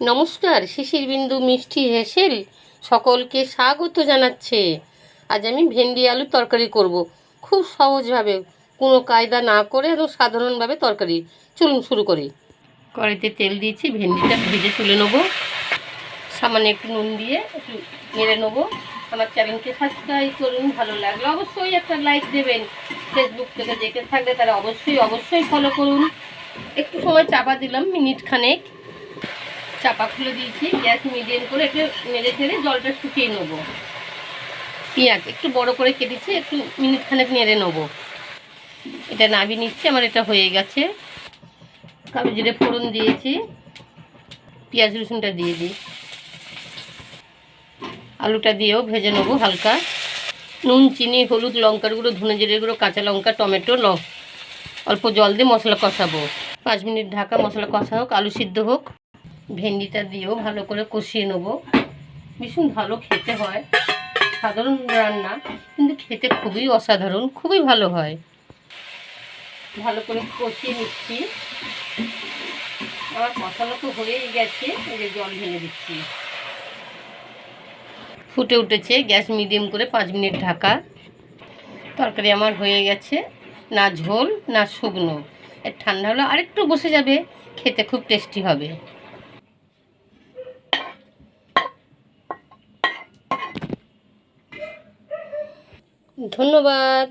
নমস্কার, শিশির বিন্দু মিষ্টি হেসেল সকলকে স্বাগত জানাচ্ছে। আজ আমি ভেন্ডি আলু তরকারি করব। খুব সহজভাবে, কোনো কায়দা না করে একদম সাধারণভাবে তরকারি। চলুন শুরু করি। কড়াইতে তেল দিয়েছি, ভেন্ডিটা ভেজে তুলে নেব। সামান্য একটু নুন দিয়ে একটু মেরে নেব। আমার চ্যানেলকে সাবস্ক্রাইব করুন, ভালো লাগলে অবশ্যই একটা লাইক দেবেন। ফেসবুক থেকে দেখে থাকলে তারা অবশ্যই অবশ্যই ফলো করুন। একটু সময় চাপা দিলাম, মিনিট খানেক। চাপা খুলে দিয়েছি, গ্যাস মিডিয়াম করে একটু নেড়ে ছেড়ে জলটা শুকিয়ে নেব। পেঁয়াজ একটু বড় করে কেটেছি, একটু মিনিট খানেক নেড়ে নেব। এটা নাবি নিচ্ছি, আমার এটা হয়ে গেছে। কালো জিরে ফোড়ন দিয়েছি, পেঁয়াজ রসুনটা দিয়ে দিই। আলুটা দিয়েও ভেজে নেব হালকা। নুন, চিনি, হলুদ, লঙ্কার গুঁড়ো, ধনে জিরে গুঁড়ো, কাঁচা লঙ্কা, টমেটো, ল অল্প জল দিয়ে মশলা কষাবো। পাঁচ মিনিট ঢাকা মশলা কষা হোক, আলু সিদ্ধ হোক। ভেন্ডিটা দিয়েও ভালো করে কষিয়ে নেব। ভীষণ ভালো খেতে হয়, সাধারণ রান্না, কিন্তু খেতে খুবই অসাধারণ, খুবই ভালো হয়। ভালো করে কষিয়ে নিচ্ছি। আমার মশলা তো হয়েই গেছে, এই যে জল ঢেলে দিচ্ছি। ফুটে উঠেছে, গ্যাস মিডিয়াম করে পাঁচ মিনিট ঢাকা। তরকারি আমার হয়ে গেছে, না ঝোল, না শুকনো। ঠান্ডা হলে আরেকটু বসে যাবে, খেতে খুব টেস্টি হবে। ধন্যবাদ।